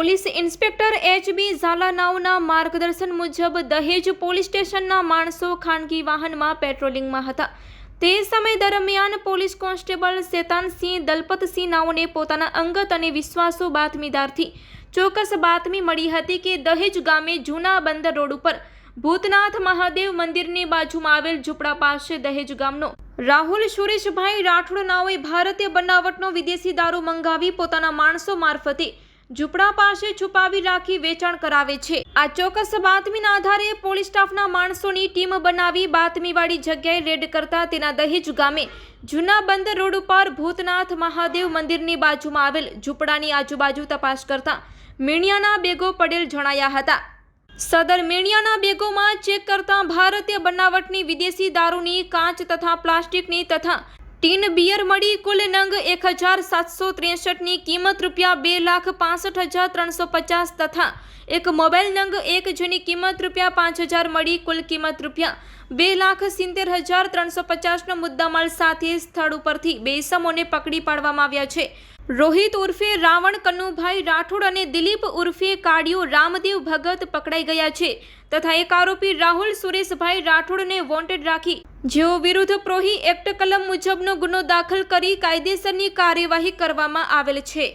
Police inspector H B ઝાલાનાઓના માર્ગદર્શન મુજબ દહેજ પોલીસ સ્ટેશનના માણસો ખાનગી વાહનમાં પેટ્રોલિંગમાં હતા. તે સમય દરમિયાન પોલીસ કોન્સ્ટેબલ શેતાનસિંહ દલપતસિંહ નાઓને પોતાના અંગત અને વિશ્વાસુ બાતમીદારથી ચોક્કસ બાતમી મળી હતી કે દહેજ ગામે જૂના બંદર રોડ ઉપર ભૂતનાથ મહાદેવ મંદિરની બાજુમાં આવેલ ઝૂંપડા પાસે દહેજ ગામનો રાહુલ સુરેશભાઈ રાઠોડ નાઓએ ભારતીય બનાવટનો વિદેશી દારૂ મંગાવી પોતાના માણસો મારફતે ઝૂંપડા પાસે છુપાવી રાખી વેચાણ કરાવે છે. આ ચોક્કસ બાતમીના આધારે પોલીસ સ્ટાફના માણસોની ટીમ બનાવી બાતમીવાળી જગ્યાએ રેડ કરતા તેના દહેજ ગામે જૂના બંદર રોડ ઉપર ભૂતનાથ મહાદેવ મંદિરની બાજુમાં આવેલ ઝૂંપડાની આજુબાજુ તપાસ કરતા મીણિયાના બેગો પડેલ જણાયા હતા. સદર મેણિયાના બેગોમાં ચેક કરતા ભારતીય બનાવટની વિદેશી દારૂની કાચ તથા પ્લાસ્ટિકની તથા ટીન બિયર મળી કુલ નંગ એક હજાર સાતસો ત્રેસઠની કિંમત રૂપિયા બે લાખ પાસઠ હજાર ત્રણસો પચાસ તથા એક મોબાઈલ નંગ એક જેની કિંમત રૂપિયા પાંચ હજાર મળી કુલ કિંમત રૂપિયા બે લાખ સિત્તેર હજાર ત્રણસો પચાસનો મુદ્દામાલ સાથે સ્થળ ઉપરથી બે સમોને પકડી પાડવામાં આવ્યા છે. રોહિત ઉર્ફે રાવણ કન્નુભાઈ રાઠોડ અને દિલીપ ઉર્ફે કાડિયો રામદેવ ભગત પકડાઈ ગયા છે તથા એક આરોપી રાહુલ સુરેશભાઈ રાઠોડને વોન્ટેડ રાખી. જેઓ વિરુદ્ધ પ્રોહી એક્ટ કલમ મુજબનો ગુનો દાખલ કરી કાયદેસરની કાર્યવાહી કરવામાં આવેલ છે.